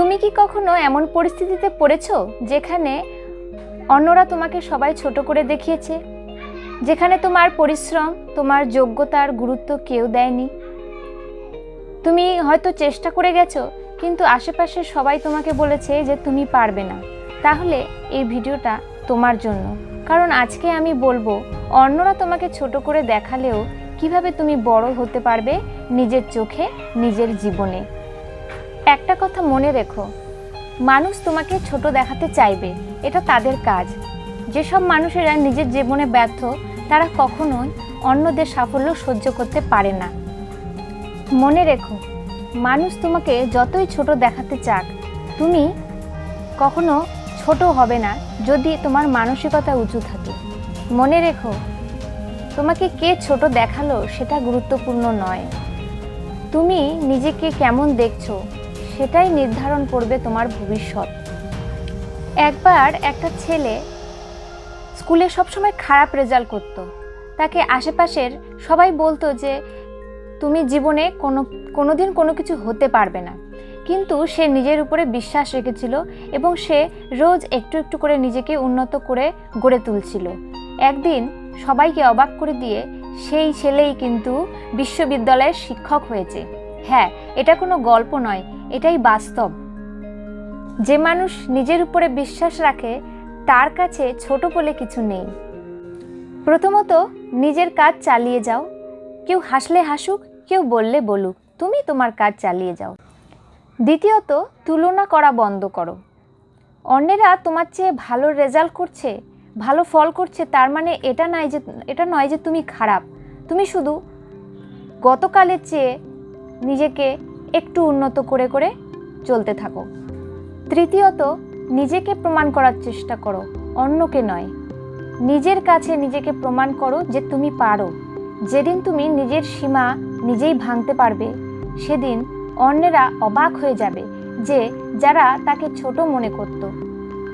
তুমি কি কখনো এমন পরিস্থিতিতে পড়েছো যেখানে অন্যরা তোমাকে সবাই ছোট করে দেখিয়েছে? যেখানে তোমার পরিশ্রম, তোমার যোগ্যতার গুরুত্ব কেউ দেয়নি? তুমি হয়তো চেষ্টা করে গেছো, কিন্তু আশেপাশে সবাই তোমাকে বলেছে যে তুমি পারবে না। তাহলে এই ভিডিওটা তোমার জন্য। কারণ আজকে আমি বলব, অন্যরা তোমাকে ছোট করে দেখালেও কীভাবে তুমি বড় হতে পারবে নিজের চোখে, নিজের জীবনে। একটা কথা মনে রেখো। মানুষ তোমাকে ছোট দেখাতে চাইবে, এটা তাদের কাজ। যেসব মানুষেরা নিজের জীবনে ব্যর্থ, তারা কখনোই অন্যদের সাফল্য সহ্য করতে পারে না। মনে রেখো, মানুষ তোমাকে যতই ছোট দেখাতে চাক, তুমি কখনো ছোট হবে না যদি তোমার মানসিকতা উঁচু থাকে। মনে রেখো, তোমাকে কে ছোট দেখাল সেটা গুরুত্বপূর্ণ নয়। তুমি নিজেকে কেমন দেখছ সেটাই নির্ধারণ করবে তোমার ভবিষ্যৎ। একবার একটা ছেলে স্কুলে সবসময় খারাপ রেজাল্ট করত। তাকে আশেপাশের সবাই বলতো যে, তুমি জীবনে কোনো, কোনোদিন কোনো কিছু হতে পারবে না। কিন্তু সে নিজের উপরে বিশ্বাস রেখেছিল এবং সে রোজ একটু একটু করে নিজেকে উন্নত করে গড়ে তুলছিল। একদিন সবাইকে অবাক করে দিয়ে সেই ছেলেই কিন্তু বিশ্ববিদ্যালয়ের শিক্ষক হয়েছে। হ্যাঁ এটা কোনো গল্প নয়, এটাই বাস্তব। যে মানুষ নিজের উপরে বিশ্বাস রাখে, তার কাছে ছোট বলে কিছু নেই। প্রথমত, নিজের কাজ চালিয়ে যাও। কেউ হাসলে হাসুক, কেউ বললে বলুক, তুমি তোমার কাজ চালিয়ে যাও। দ্বিতীয়ত, তুলনা করা বন্ধ করো। অন্যেরা তোমার চেয়ে ভালো রেজাল্ট করছে, ভালো ফল করছে, তার মানে এটা নয় যে, এটা নয় যে তুমি খারাপ। তুমি শুধু গতকালের চেয়ে নিজেকে একটু উন্নত করে করে চলতে থাকো। তৃতীয়ত, নিজেকে প্রমাণ করার চেষ্টা করো, অন্যকে নয়। নিজের কাছে নিজেকে প্রমাণ করো যে তুমি পারো। যেদিন তুমি নিজের সীমা নিজেই ভাঙতে পারবে, সেদিন অন্যেরা অবাক হয়ে যাবে যে যারা তাকে ছোট মনে করত,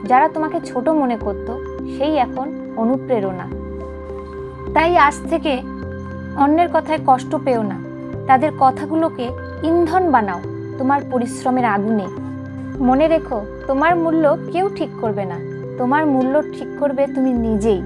যারা তোমাকে ছোট মনে করত, সেই এখন অনুপ্রেরণা। তাই আজ থেকে অন্যের কথায় কষ্ট পেও না। তাদের কথাগুলোকে ইন্ধন বানাও, তোমার পরিশ্রমের আগুনে। মনে রেখো, তোমার মূল্য কেউ ঠিক করবে না। তোমার মূল্য ঠিক করবে তুমি নিজেই।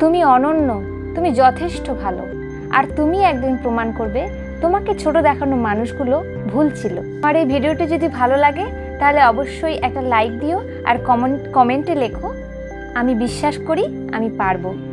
তুমি অনন্য, তুমি যথেষ্ট ভালো। আর তুমি একদিন প্রমাণ করবে, তোমাকে ছোট দেখানো মানুষগুলো ভুল ছিল। আমার এই ভিডিওটি যদি ভালো লাগে, তাহলে অবশ্যই একটা লাইক দিও আর কমেন্ট, কমেন্টে লেখো, আমি বিশ্বাস করি আমি পারব।